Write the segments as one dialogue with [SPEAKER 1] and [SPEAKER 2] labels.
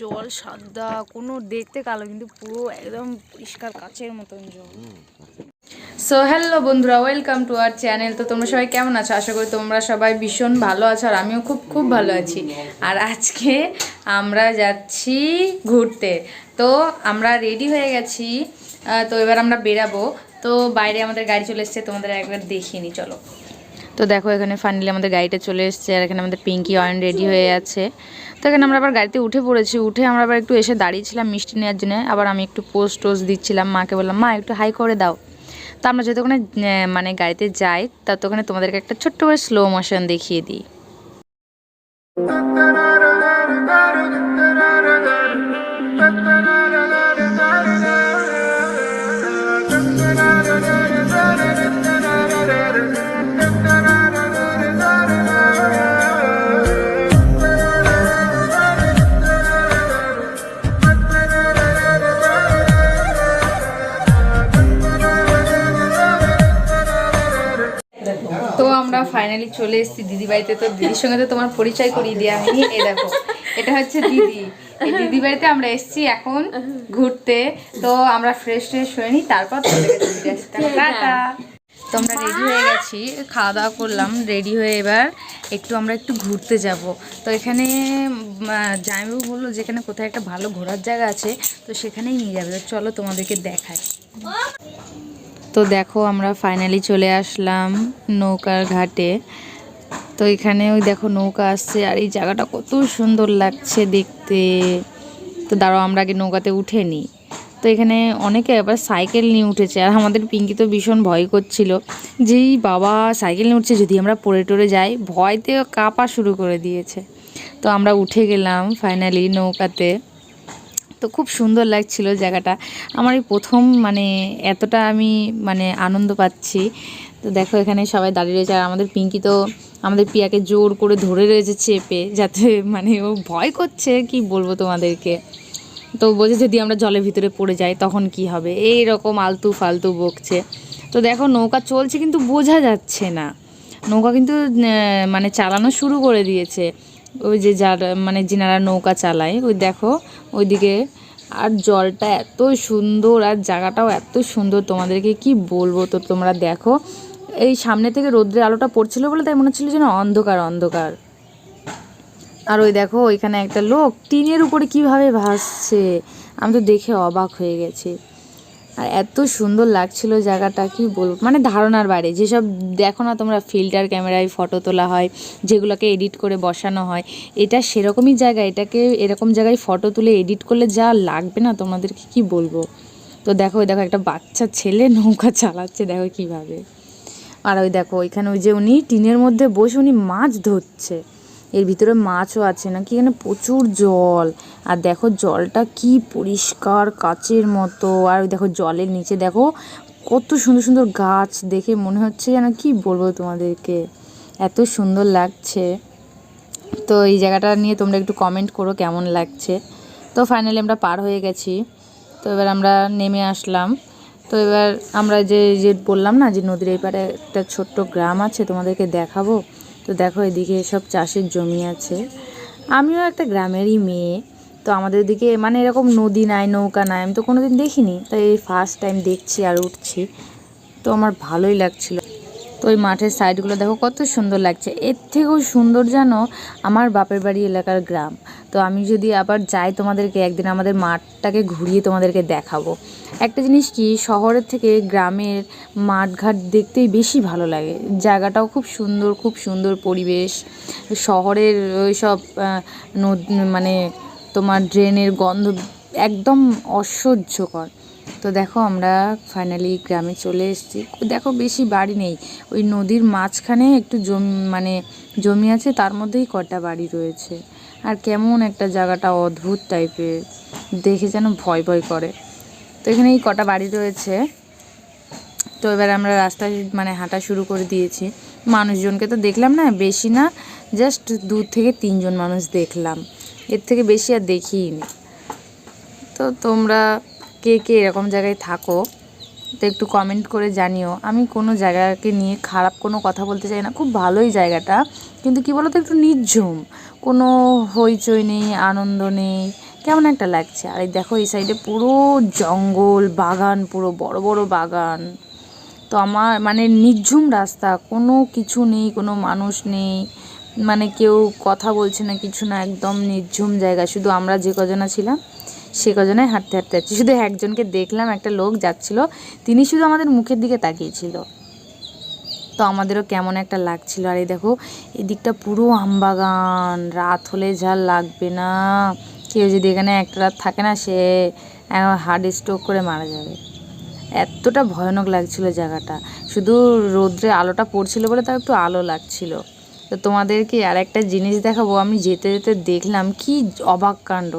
[SPEAKER 1] জল, সাদা, কোনো দেখতে কালো, কিন্তু পুরো একদম পরিষ্কার কাচের মতন জল। সো হ্যালো বন্ধুরা ওয়েলকাম টু আওয়ার চ্যানেল তো তোমরা সবাই কেমন আছো? আশা করি তোমরা সবাই ভীষণ ভালো আছো, আর আমিও খুব খুব ভালো আছি। আর আজকে আমরা যাচ্ছি ঘুরতে। তো আমরা রেডি হয়ে গেছি তো এবার আমরা বেরাবো। তো বাইরে আমাদের গাড়ি চলে এসছে, তোমাদের একবার দেখিয়ে নি চলো। তো দেখো এখানে ফাইনালি আমাদের গাড়িটা চলে এসছে আর এখানে আমাদের পিঙ্কি অয়ন রেডি হয়ে আছে। তো এখানে আমরা আবার গাড়িতে উঠে পড়েছি। উঠে আমরা আবার একটু এসে দাঁড়িয়েছিলাম মিষ্টি নেওয়ার জন্য। আবার আমি একটু পোস্ট টোস্ট দিচ্ছিলাম। মাকে বললাম মা একটু হাই করে দাও। তো আমরা আহ, মানে গাড়িতে যাই ততক্ষণে তোমাদেরকে একটা ছোট্ট করে স্লো মোশন দেখিয়ে দিই। ফাইনালি চলে এসেছি। দিদি বাড়িতে তো দিদির সঙ্গে তো তোমার পরিচয় করিয়ে দেওয়া হয়নি। এই দেখো এটা হচ্ছে দিদি। দিদি বাড়িতে আমরা এসেছি এখন ঘুরতে। তো আমরা ফ্রেশ ফ্রেশ হয়ে নিই তারপর টাটা তো আমরা রেডি হয়ে গেছি। খাওয়া দাওয়া করলাম রেডি হয়ে এবার একটু আমরা একটু ঘুরতে যাব। তো এখানে জামাইবাবু বলল যেখানে কোথায় একটা ভালো ঘোরার জায়গা আছে তো সেখানেই নিয়ে যাবে। তো চলো তোমাদেরকে দেখায় তো দেখো আমরা ফাইনালি চলে আসলাম নৌকার ঘাটে। তো এখানে ওই দেখো নৌকা আসছে আর এই জায়গাটা কত সুন্দর লাগছে দেখতে। তো দাঁড়াও, আমরা আগে নৌকাতে উঠে নিই। তো এখানে অনেকে আবার সাইকেল নিয়ে উঠেছে আর আমাদের পিঙ্কি তো ভীষণ ভয় করছিল। যেই বাবা সাইকেল নিয়ে উঠছে, যদি আমরা পড়ে টরে যাই, ভয়তে কাঁপা শুরু করে দিয়েছে। তো আমরা উঠে গেলাম ফাইনালি নৌকাতে। তো খুব সুন্দর লাগছিল জায়গাটা। আমার এই প্রথম মানে এতটা আমি মানে আনন্দ পাচ্ছি। তো দেখো এখানে সবাই দাঁড়িয়ে রয়েছে আর আমাদের পিঙ্কি তো আমাদের পিয়াকে জোর করে ধরে রয়েছে চেপে, যাতে মানে ও ভয় করছে, কি বলব তোমাদেরকে? তো বলছে যদি আমরা জলের ভিতরে পড়ে যাই তখন কি হবে? এই রকম আলতু ফালতু বকছে। তো দেখো নৌকা চলছে কিন্তু বোঝা যাচ্ছে না। নৌকা কিন্তু মানে চালানো শুরু করে দিয়েছে। ওই যে যার মানে যিনারা নৌকা চালায়, ওই দেখো, ওইদিকে আর জলটা এত সুন্দর আর জায়গাটাও এত সুন্দর। তোমাদেরকে কি বলব তো তোমরা দেখো, এই সামনে থেকে রোদ্রের আলোটা পড়ছিল বলে তাই মনে হচ্ছিল যেন অন্ধকার অন্ধকার। আর ওই দেখো, ওইখানে একটা লোক টিনের উপরে কীভাবে ভাসছে, আমি তো দেখে অবাক হয়ে গেছি। আর এত সুন্দর লাগছিল জায়গাটা, কি বলব? মানে ধারণার বাইরে। যেসব দেখো না তোমরা, ফিল্টার ক্যামেরায় ফটো তোলা হয়, যেগুলোকে এডিট করে বসানো হয়, এটা সেরকমই জায়গা। এটাকে এরকম জায়গায় ফটো তুলে এডিট করলে যা লাগবে না তোমাদেরকে, কি বলব? তো দেখো, ওই দেখো একটা বাচ্চা ছেলে নৌকা চালাচ্ছে, দেখো কীভাবে। আর ওই দেখো, ওইখানে ওই যে উনি, টিনের মধ্যে বসে উনি মাছ ধরছে। এর ভিতরে মাছও আছে নাকি? এখানে প্রচুর জল। আর দেখো জলটা কি পরিষ্কার কাচের মতো। আর দেখো জলের নিচে দেখো কত সুন্দর সুন্দর গাছ দেখে মনে হচ্ছে যেন কি বলব তোমাদেরকে। এত সুন্দর লাগছে। তো এই জায়গাটা নিয়ে তোমরা একটু কমেন্ট করো কেমন লাগছে। তো ফাইনালি আমরা পার হয়ে গেছি। তো এবার আমরা নেমে আসলাম। তো এবার আমরা যে যে বললাম না যে নদীর এই পারে একটা ছোট্ট গ্রাম আছে তোমাদেরকে দেখাবো? তো দেখো এদিকে সব চাষের জমি আছে। আমিও একটা গ্রামেরই মেয়ে, তো আমাদের দিকে মানে এরকম নদী নাই, নৌকা নাই, আমি তো কোনোদিন দেখিনি। তাই এই ফার্স্ট টাইম দেখছি আর উঠছি। তো আমার ভালোই লাগছিল। তো ওই মাঠের সাইডগুলো দেখো কত সুন্দর লাগছে। এর থেকেও সুন্দর যেন আমার বাপের বাড়ি এলাকার গ্রাম। তো আমি যদি আবার যাই তোমাদেরকে একদিন আমাদের মাঠটাকে ঘুরিয়ে তোমাদেরকে দেখাবো। একটা জিনিস কি, শহরের থেকে গ্রামের মাঠঘাট দেখতেই বেশি ভালো লাগে। জায়গাটাও খুব সুন্দর খুব সুন্দর পরিবেশ। শহরের ওই সব মানে তোমার ড্রেনের গন্ধ একদম অসহ্যকর। তো দেখো আমরা ফাইনালি গ্রামে চলে এসেছি। দেখো বেশি বাড়ি নেই। ওই নদীর মাঝখানে একটু জমি মানে জমি আছে, তার মধ্যেই কটা বাড়ি রয়েছে। আর কেমন একটা জায়গাটা অদ্ভুত টাইপের দেখে যেন ভয় ভয় করে। তো এখানে এই কটা বাড়ি রয়েছে। তো এবার আমরা রাস্তায় মানে হাঁটা শুরু করে দিয়েছি। মানুষজনকে তো দেখলাম না, বেশি না জাস্ট দু থেকে তিনজন মানুষ দেখলাম। এর থেকে বেশি আর দেখিই তো তোমরা কে কে এরকম জায়গায় থাকো, তো একটু কমেন্ট করে জানিও। আমি কোনো জায়গাকে নিয়ে খারাপ কোনো কথা বলতে চাই না, খুব ভালোই জায়গাটা। কিন্তু কি বলো তো একটু নির্ঝুম। কোনো হইচই নেই, আনন্দ নেই, কেমন একটা লাগছে। আর এই দেখো, এই সাইডে পুরো জঙ্গল, বাগান, পুরো বড় বড় বাগান। তো আমার মানে নির্ঝুম রাস্তা, কোনো কিছু নেই, কোনো মানুষ নেই। মানে কেউ কথা বলছে না, কিছু না, একদম নির্ঝুম জায়গা। শুধু আমরা যে কজনা ছিলাম সে কজনে হাঁটতে হাঁটতে যাচ্ছি। শুধু একজনকে দেখলাম, একটা লোক যাচ্ছিল। তিনি শুধু আমাদের মুখের দিকে তাকিয়েছিল। তো আমাদেরও কেমন একটা লাগছিল। আর এই দেখো, এদিকটা পুরো আমবাগান রাত হলে যা লাগবে না। কেউ যদি এখানে একটা রাত থাকে না, সে হার্ট স্ট্রোক করে মারা যাবে। এতটা ভয়ানক লাগছিল জায়গাটা। শুধু রোদ্রে আলোটা পড়ছিল বলে তাও একটু আলো লাগছিল। তো তোমাদেরকে আর একটা জিনিস দেখাবো। আমি যেতে যেতে দেখলাম কি অবাক কাণ্ড।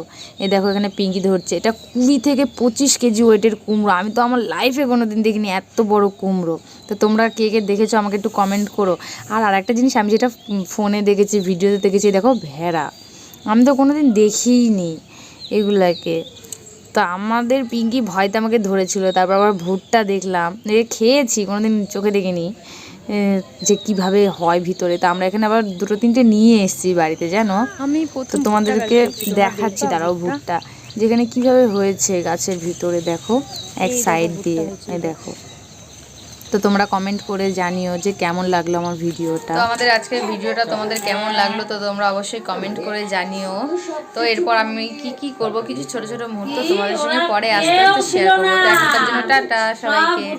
[SPEAKER 1] এ দেখো এখানে পিঙ্কি ধরছে। এটা কুড়ি থেকে পঁচিশ কেজি ওয়েটের কুমড়ো। আমি তো আমার লাইফে কোনো দিন দেখিনি এত বড় কুমড়ো। তো তোমরা কে কে দেখেছ আমাকে একটু কমেন্ট করো। আর আরেকটা জিনিস, আমি যেটা ফোনে দেখেছি ভিডিওতে দেখেছি দেখো ভেড়া। আমি তো কোনো দিন দেখিইনি এগুলাকে। তো আমাদের পিঙ্কি ভয়তে আমাকে ধরেছিল। তারপর আবার ভুট্টা দেখলাম। দেখে খেয়েছি, কোনোদিন চোখে দেখিনি। যে কীভাবে হয় ভিতরে। তা আমরা এখানে আবার দুটো তিনটে নিয়ে এসেছি বাড়িতে জানো?
[SPEAKER 2] আমি
[SPEAKER 1] তো তোমাদেরকে দেখাচ্ছি দাঁড়াও ভুট্টা যেখানে কীভাবে হয়েছে গাছের ভিতরে দেখো এক সাইড দিয়ে দেখো। তো তোমরা কমেন্ট করে জানিও যে কেমন লাগল আমার ভিডিওটা। তো আমাদের আজকের ভিডিওটা তোমাদের কেমন লাগল তো তোমরা অবশ্যই কমেন্ট করে জানিও। তো এরপর আমি কি কি করব কিছু ছোট ছোট মুহূর্ত তোমাদের সঙ্গে পরে আস্তে আস্তে শেয়ার করব। তো এখনকার জন্য টাটা সবাইকে।